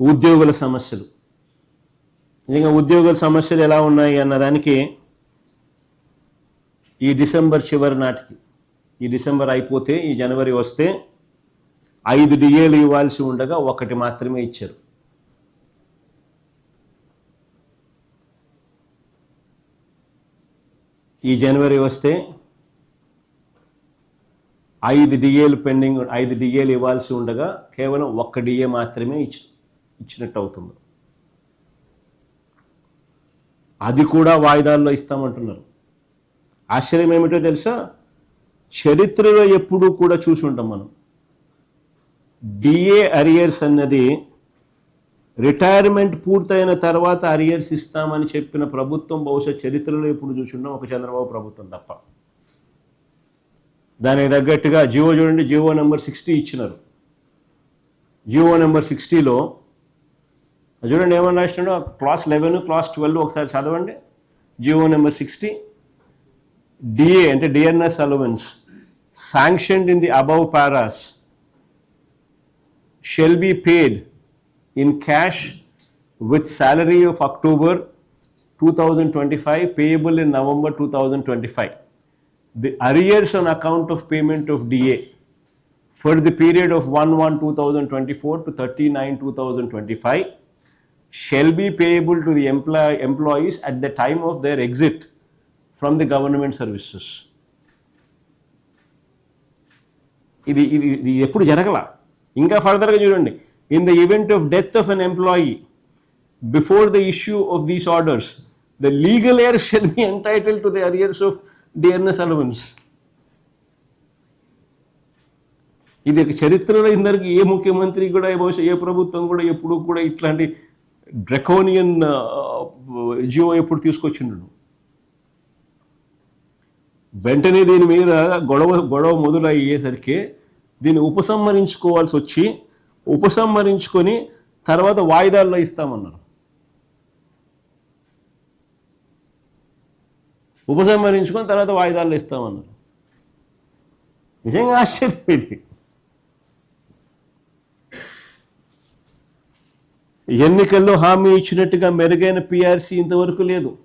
ఉద్యోగుల సమస్యలు. నిజంగా ఉద్యోగుల సమస్యలు ఎలా ఉన్నాయి అన్నదానికి ఈ డిసెంబర్ చివరి నాటికి ఈ డిసెంబర్ అయిపోతే ఈ జనవరి వస్తే ఐదు డిఏలు ఇవ్వాల్సి ఉండగా ఒకటి మాత్రమే ఇచ్చారు. ఈ జనవరి వస్తే ఐదు డిఏలు పెండింగ్ ఐదు డిఏలు ఇవ్వాల్సి ఉండగా కేవలం ఒక్క డిఏ మాత్రమే ఇచ్చారు. ఇచ్చినట్టు అవుతుంది అది కూడా వాయిదాల్లో ఇస్తామంటున్నారు. ఆశ్చర్యం ఏమిటో తెలుసా? చరిత్రలో ఎప్పుడూ కూడా చూసి ఉంటాం మనం డిఏ అరియర్స్ అన్నది రిటైర్మెంట్ పూర్తయిన తర్వాత అరియర్స్ ఇస్తామని చెప్పిన ప్రభుత్వం బహుశా చరిత్రలో ఎప్పుడు చూసుంటాం ఒక చంద్రబాబు ప్రభుత్వం తప్ప. దానికి తగ్గట్టుగా జియో చూడండి జియో నెంబర్ సిక్స్టీ ఇచ్చినారు. జియో నెంబర్ సిక్స్టీలో చూడండి ఏమని రాసినాడో? క్లాస్ లెవెన్ క్లాస్ ట్వెల్వ్ ఒకసారి చదవండి. G O number sixty DA అంటే dearness allowance sanctioned in the above paras shall be paid in cash with salary of October two thousand twenty five payable in November two thousand twenty five the arrears on account of payment of DA for the period of one one two thousand twenty four to thirty nine two thousand twenty five shall be payable to the employ- employees at the time of their exit from the government services ఇది ఇది ఇది ఎప్పుడు జరగల? ఇంకా ఫర్దర్గా చూడండి. In the event of death of an employee before the issue of these orders the legal heir shall be entitle to the arrears of dearness allowance ఇది చరిత్రలో ఇందరికి ఏ ముఖ్యమంత్రి కూడా బహుశా ఏ ప్రభుత్వం కూడా ఎప్పుడు కూడా ఇట్లాంటి డ్రెకోనియన్ జియో ఎప్పుడు తీసుకొచ్చిండు? వెంటనే దీని మీద గొడవ గొడవ మొదలయ్యేసరికి దీన్ని ఉపసంహరించుకోవాల్సి వచ్చి ఉపసంహరించుకొని తర్వాత వాయిదాల్లో ఇస్తామన్నారు. ఉపసంహరించుకొని తర్వాత వాయిదాల్లో ఇస్తామన్నారు. నిజంగా ఆశ్చర్యం ఇది. ఎన్నికల్లో హామీ ఇచ్చినట్టుగా మెరుగైన పిఆర్సీ ఇంతవరకు లేదు.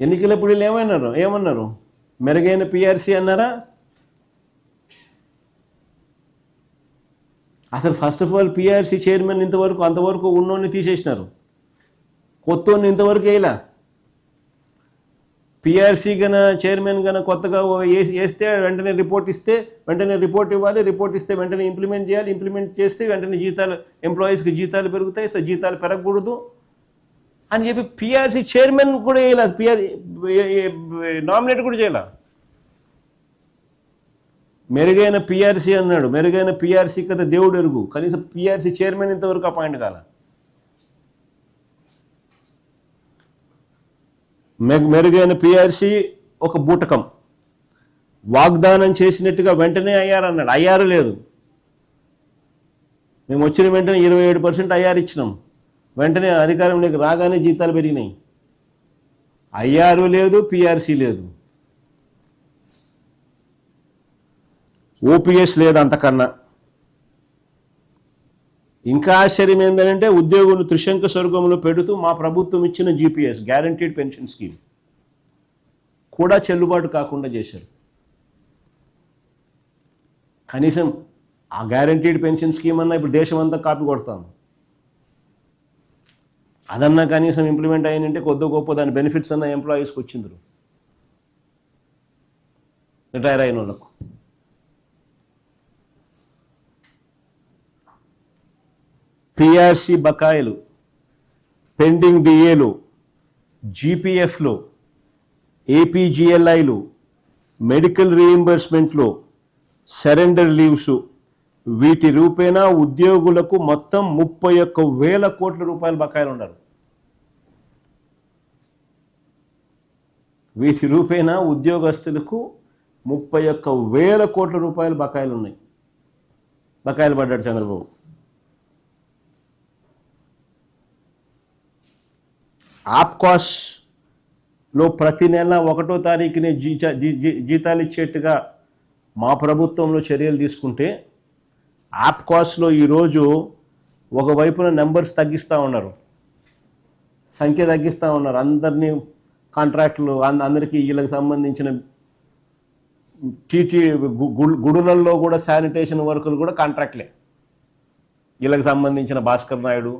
ఎన్నికలప్పుడు ఏమన్నారు? ఏమన్నారు? మెరుగైన పిఆర్సీ అన్నారా? అసలు first of all PRC chairman ఇంతవరకు అంతవరకు ఉన్నోని తీసేసినారు. కొత్తోని ఇంతవరకు వేయలా? పిఆర్సీ గన చైర్మన్ గన కొత్తగా వేస్తే వెంటనే రిపోర్ట్ ఇస్తే వెంటనే రిపోర్ట్ ఇవ్వాలి రిపోర్ట్ ఇస్తే వెంటనే ఇంప్లిమెంట్ చేయాలి ఇంప్లిమెంట్ చేస్తే వెంటనే జీతాలు ఎంప్లాయీస్కి జీతాలు పెరుగుతాయి సో జీతాలు పెరగకూడదు అని చెప్పి పిఆర్సీ చైర్మన్ కూడా వేయలేదు పిఆర్ నామినేట్ కూడా చేయాల. మెరుగైన పిఆర్సీ అన్నాడు. మెరుగైన పిఆర్సీ కదా దేవుడు ఎరుగు. కనీసం పిఆర్సీ చైర్మన్ ఇంతవరకు అపాయింట్ కాల. మెరుగైన పిఆర్సీ ఒక బూటకం. వాగ్దానం చేసినట్టుగా వెంటనే అయ్యారు అన్నాడు. అయ్యారు లేదు. మేము వచ్చిన వెంటనే ఇరవై ఏడు పర్సెంట్ అయ్యారు ఇచ్చినాం. వెంటనే అధికారంలోకి రాగానే జీతాలు పెరిగినాయి. ఐఆర్ లేదు పిఆర్సీ లేదు. ఓపీఎస్ లేదు అంతకన్నా. ఇంకా ఆశ్చర్యం ఏంటంటే ఉద్యోగులు త్రిశంక స్వర్గంలో పెడుతూ మా ప్రభుత్వం ఇచ్చిన జీపీఎస్ గ్యారంటీడ్ పెన్షన్ స్కీమ్ కూడా చెల్లుబాటు కాకుండా చేశారు. కనీసం ఆ గ్యారంటీడ్ పెన్షన్ స్కీమ్ అన్నా ఇప్పుడు దేశం అంతా కాపీ కొడతాం అదన్నా కనీసం ఇంప్లిమెంట్ అయ్యిందంటే కొద్ది గొప్ప దాని బెనిఫిట్స్ అన్న ఎంప్లాయీస్కి వచ్చిందరు. రిటైర్ అయిన వాళ్ళకు. పిఆర్సి బకాయిలు పెండింగ్ డిఏలు జీపీఎఫ్లు ఏపీజిఎల్ఐలు మెడికల్ రీయింబర్స్మెంట్లు సరెండర్ లీవ్స్. వీటి రూపేణా ఉద్యోగులకు మొత్తం ముప్పై ఒక్క వేల కోట్ల రూపాయల బకాయిలు ఉన్నారు. వీటి రూపేణా ఉద్యోగస్తులకు ముప్పై ఒక్క వేల కోట్ల రూపాయల బకాయిలు ఉన్నాయి. బకాయిలు పడ్డాడు చంద్రబాబు. ఆప్కాస్లో ప్రతి నెల ఒకటో తారీఖునే జీచా జీతాలు ఇచ్చేట్టుగా మా ప్రభుత్వంలో చర్యలు తీసుకుంటే ఆప్కాస్లో ఈరోజు ఒకవైపున నెంబర్స్ తగ్గిస్తూ ఉన్నారు. సంఖ్య తగ్గిస్తూ ఉన్నారు. అందరినీ కాంట్రాక్టులు అందరికీ వీళ్ళకి సంబంధించిన టీటీ గుడులల్లో గుడులలో కూడా శానిటేషన్ వర్కులు కూడా కాంట్రాక్ట్లే. వీళ్ళకి సంబంధించిన భాస్కర్ నాయుడు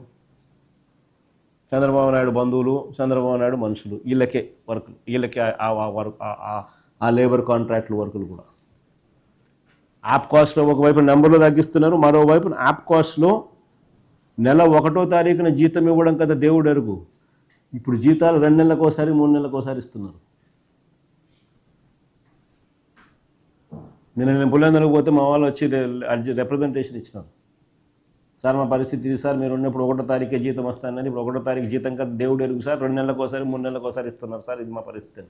చంద్రబాబు నాయుడు బంధువులు చంద్రబాబు నాయుడు మనుషులు వీళ్ళకే వర్కులు వీళ్ళకే వర్క్ ఆ- ఆ- లేబర్ కాంట్రాక్టులు వర్కులు కూడా. యాప్ కాస్ట్లో ఒకవైపు నెంబర్లు తగ్గిస్తున్నారు మరోవైపు యాప్ కాస్ట్లో నెల ఒకటో తారీఖున జీతం ఇవ్వడం కదా దేవుడు ఎరుగు ఇప్పుడు జీతాలు రెండు నెలలకు ఒకసారి మూడు నెలలకు ఒకసారి ఇస్తున్నారు. నేను నేను పుల్లేందరికి పోతే మా వాళ్ళు వచ్చి రిప్రజెంటేషన్ ఇచ్చినాను సార్ మా పరిస్థితి ఇది సార్ మీరు ఉన్నప్పుడు ఒకటో తారీఖే జీతం వస్తానని ఇప్పుడు ఒకటో తారీఖు జీతం కదా దేవుడు ఎరుగు సార్ రెండు నెలలకు ఒకసారి మూడు నెలలకు ఒకసారి ఇస్తున్నారు సార్ ఇది మా పరిస్థితి.